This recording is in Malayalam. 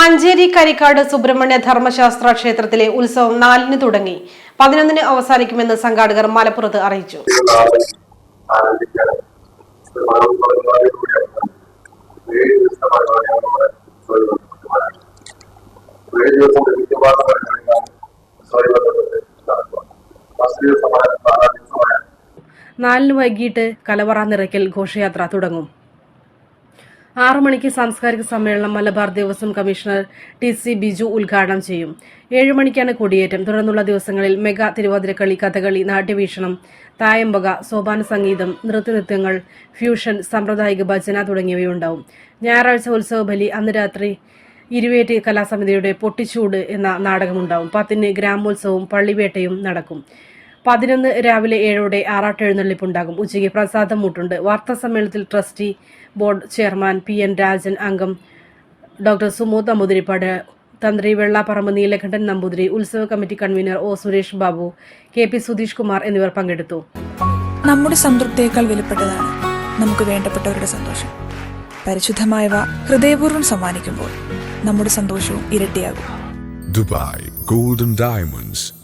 മഞ്ചേരി കരിക്കാട് സുബ്രഹ്മണ്യ ധർമ്മശാസ്ത്ര ക്ഷേത്രത്തിലെ ഉത്സവം നാലിന് തുടങ്ങി. പതിനൊന്നിന് അവസാനിക്കുമെന്ന് സംഘാടകർ മലപ്പുറത്ത് അറിയിച്ചു. നാലിന് വൈകിട്ട് കലവറ നിറയ്ക്കൽ ഘോഷയാത്ര തുടങ്ങും. ആറു മണിക്ക് സാംസ്കാരിക സമ്മേളനം Malabar Devaswom commissioner T C Biju ഉദ്ഘാടനം ചെയ്യും. ഏഴു മണിക്കാണ് കൊടിയേറ്റം. തുടർന്നുള്ള ദിവസങ്ങളിൽ മെഗാ തിരുവാതിരക്കളി കഥകളി നാട്യവീക്ഷണം തായമ്പക സോപാന സംഗീതം നൃത്യനൃത്യങ്ങൾ ഫ്യൂഷൻ സാമ്പ്രദായിക ഭജന തുടങ്ങിയവയുണ്ടാവും. ഞായറാഴ്ച ഉത്സവ ബലി അന്ന് രാത്രി ഇരുവേറ്റ് കലാസമിതിയുടെ പൊട്ടിച്ചൂട് എന്ന നാടകമുണ്ടാവും. പത്തിന് ഗ്രാമോത്സവവും പള്ളിവേട്ടയും നടക്കും. പതിനൊന്ന് രാവിലെ ഏഴോടെ ആറാട്ടെഴുന്നള്ളിപ്പുണ്ടാകും ഉച്ചയ്ക്ക് പ്രസാദം മൂട്ടുണ്ട്. വാർത്താ സമ്മേളനത്തിൽ trustee board chairman P N Rajan അംഗം ഡോക്ടർ സുമോദ് നമ്പൂതിരിപ്പാട് തന്ത്രി വെള്ളാപ്പറമ്പ് നീലകണ്ഠൻ നമ്പൂതിരി ഉത്സവ committee convener O Suresh Babu K P Sudheesh Kumar എന്നിവർ പങ്കെടുത്തു. നമ്മുടെ സംതൃപ്തിയേക്കാൾ വിലപ്പെട്ടതാണ് നമുക്ക് വേണ്ടപ്പെട്ടവരുടെ സന്തോഷം. പരിശുദ്ധമായവ ഹൃദയപൂർവം സമ്മാനിക്കുമ്പോൾ നമ്മുടെ സന്തോഷവും ഇരട്ടിയാകും. Dubai golden Diamonds,